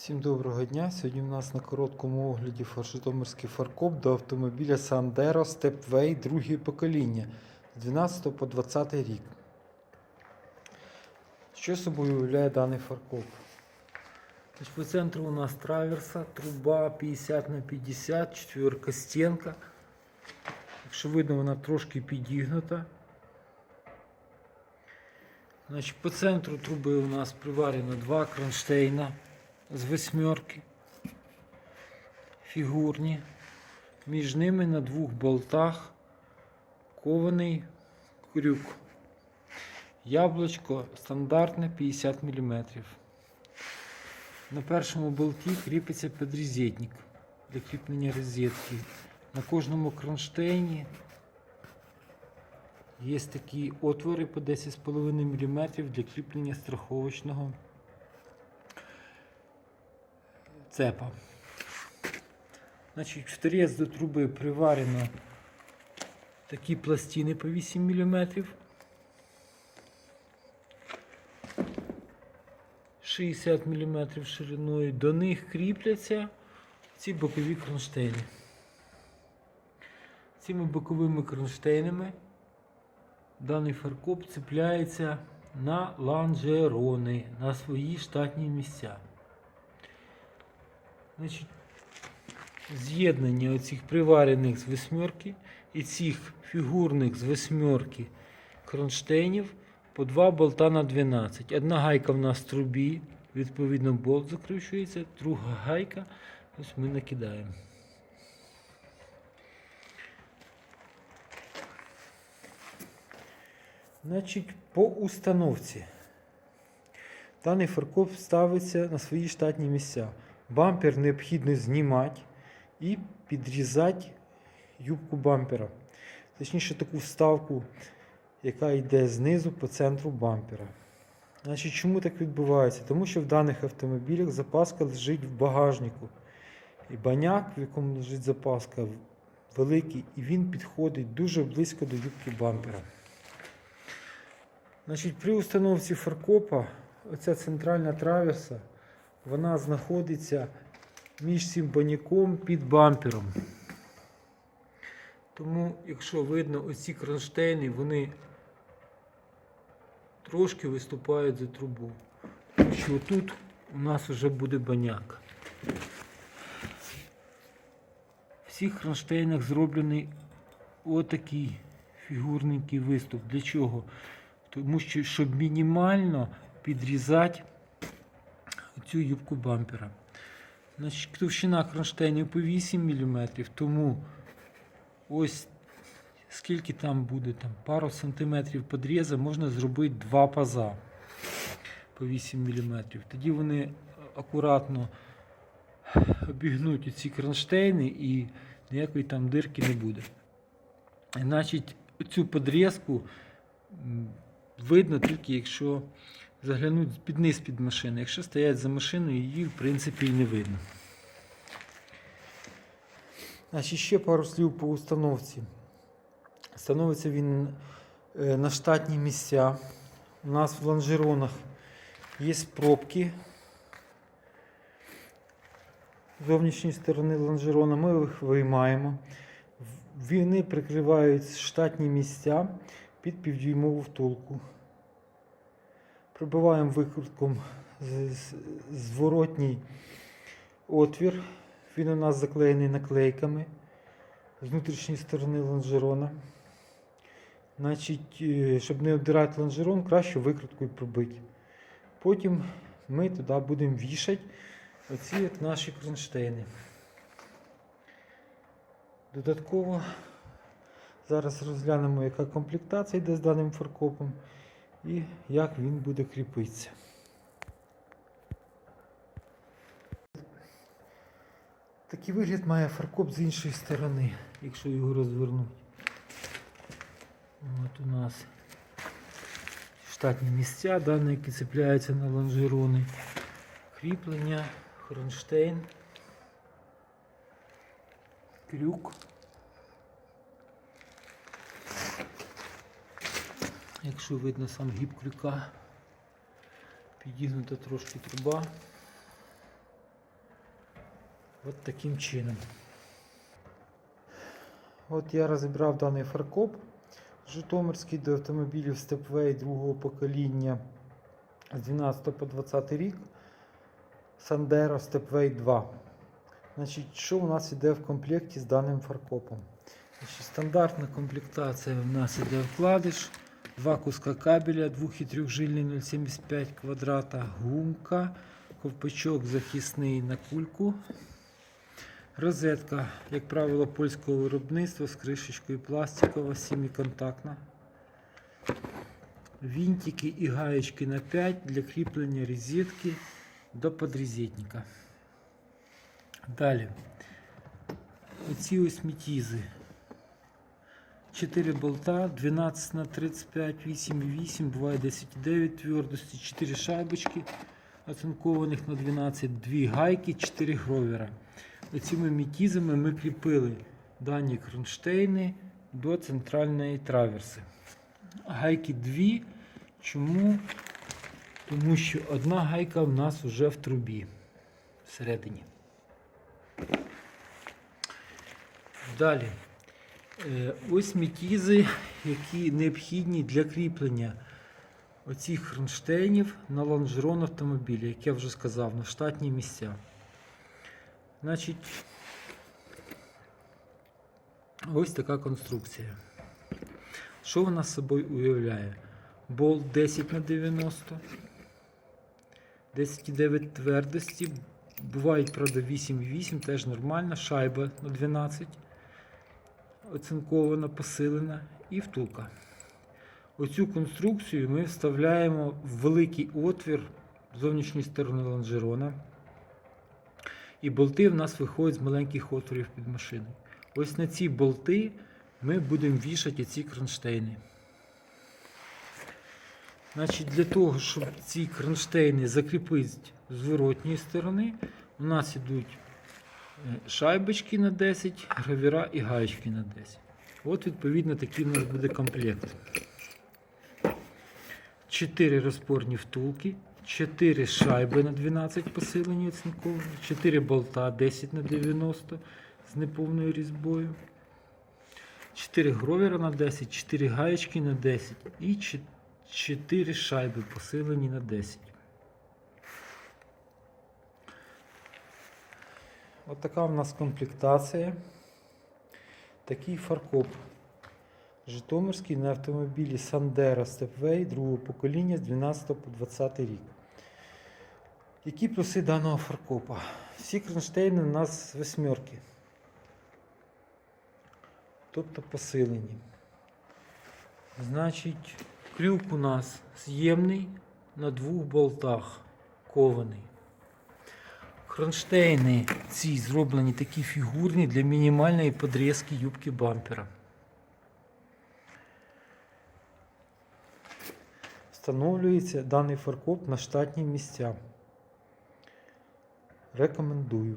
Всім доброго дня. Сьогодні в нас на короткому огляді Житомирський фаркоп до автомобіля Sandero Stepway друге покоління з 12 по 20 рік. Що собою уявляє даний фаркоп? Значить, по центру у нас траверса, труба 50 на 50, четверка стінка. Якщо видно, вона трошки підігнута. Значить, по центру труби у нас приварено два кронштейна з восьмерки. Фігурні. Між ними на двох болтах кований крюк. Яблучко стандартне 50 мм. На першому болті кріпиться підрозетник для кріплення розетки. На кожному кронштейні є такі отвори по 10,5 мм для кріплення страховочного цепа. Значить, в торець до труби приварено такі пластини по 8 мм. 60 мм шириною. До них кріпляться ці бокові кронштейни. Цими боковими кронштейнами даний фаркоп цепляється на лонжерони, на свої штатні місця. Значить, з'єднання оцих приварених з восьмерки і цих фігурних з восьмерки кронштейнів по два болта на 12. Одна гайка в нас в трубі, відповідно, болт закручується, друга гайка, ось ми накидаємо. Значить, по установці. Даний фаркоп ставиться на свої штатні місця. Бампер необхідно знімати і підрізати юбку бампера. Точніше, таку вставку, яка йде знизу по центру бампера. Значить, чому так відбувається? Тому що в даних автомобілях запаска лежить в багажнику. І баняк, в якому лежить запаска, великий, і він підходить дуже близько до юбки бампера. Значить, при установці фаркопа оця центральна траверса вона знаходиться між цим баняком під бампером. Тому, якщо видно, оці кронштейни, вони трошки виступають за трубу. Тому що тут у нас вже буде баняк. В всіх кронштейнах зроблений отакий фігурненький виступ. Для чого? Тому що щоб мінімально підрізати цю юбку бампера. Значить, товщина кронштейнів по 8 мм, тому ось скільки там буде, там пару сантиметрів підріза, можна зробити два паза по 8 мм. Тоді вони акуратно обігнуть ці кронштейни і ніякої там дирки не буде. Значить, цю подрізку видно тільки, якщо заглянути під низ під машини. Якщо стоять за машиною, її в принципі і не видно. Значить, ще пару слів по установці. Становиться він е, на штатні місця. У нас в лонжеронах є пробки. З зовнішньої сторони лонжерона ми їх виймаємо. Вони прикривають штатні місця під півдюймову втулку. Пробиваємо викрутком зворотній отвір. Він у нас заклеєний наклейками з внутрішньої сторони лонжерона. Значить, е, щоб не обдирати лонжерон, краще викруткою пробити. Потім ми туди будемо вішати оці наші кронштейни. Додатково зараз розглянемо, яка комплектація йде з даним фаркопом і як він буде кріпитися. Такий вигляд має фаркоп з іншої сторони, якщо його розвернути. От у нас штатні місця, дані, які цепляються на лонжерони. Кріплення, кронштейн, крюк. Якщо видно сам гіб крюка, підігнута трошки труба. От таким чином. От я розібрав даний фаркоп Житомирський до автомобілів Stepway другого покоління з 12 по 20 рік. Sandero Stepway 2. Значить, що у нас іде в комплекті з даним фаркопом? Значить, стандартна комплектація у нас іде вкладиш, два куска кабеля, 2 і 3 0,75 квадрата, гумка, ковпачок захисний на кульку. Розетка, як правило, польського виробництва з кришечкою пластикова, сіміконтактна. Вінтики і гаєчки на 5 для кріплення розетки до подрезетника. Далі. Оці ось мітізи. 4 болта, 12 на 35, 8,8, буває 10,9 твердості, 4 шайбочки оцинкованих на 12, 2 гайки, 4 гровера. Оціми мітізами ми кріпили дані кронштейни до центральної траверси. Гайки дві. Чому? Тому що одна гайка в нас вже в трубі всередині. Далі. Е, Ось мітізи, які необхідні для кріплення оцих кронштейнів на лонжерон автомобіля, як я вже сказав, на штатні місця. Значить, ось така конструкція. Що вона з собою уявляє? Болт 10 на 90, 10,9 твердості. Бувають, правда, 8,8, теж нормально. Шайба на 12, оцинкована, посилена і втулка. Оцю конструкцію ми вставляємо в великий отвір зовнішньої сторони лонжерона. І болти в нас виходять з маленьких отворів під машиною. Ось на ці болти ми будемо вішати ці кронштейни. Значить, Для того, щоб ці кронштейни закріпити з зворотньої сторони, у нас йдуть шайбочки на 10, гравіра і гаєчки на 10. От, відповідно, такий у нас буде комплект. 4 розпорні втулки, 4 шайби на 12 посилені оцинковані, 4 болта 10 на 90 з неповною різьбою, 4 гровера на 10, 4 гаєчки на 10 і 4 шайби посилені на 10. От така у нас комплектація. Такий фаркоп. Житомирський на автомобілі Sandero Stepway другого покоління з 12 по 20 рік. Які плюси даного фаркопа? Всі кронштейни у нас восьмерки. Тобто посилені. Значить, крюк у нас з'ємний на двох болтах кований. Кронштейни ці зроблені такі фігурні для мінімальної подрізки юбки бампера. Встановлюється даний фаркоп на штатні місця. Рекомендую.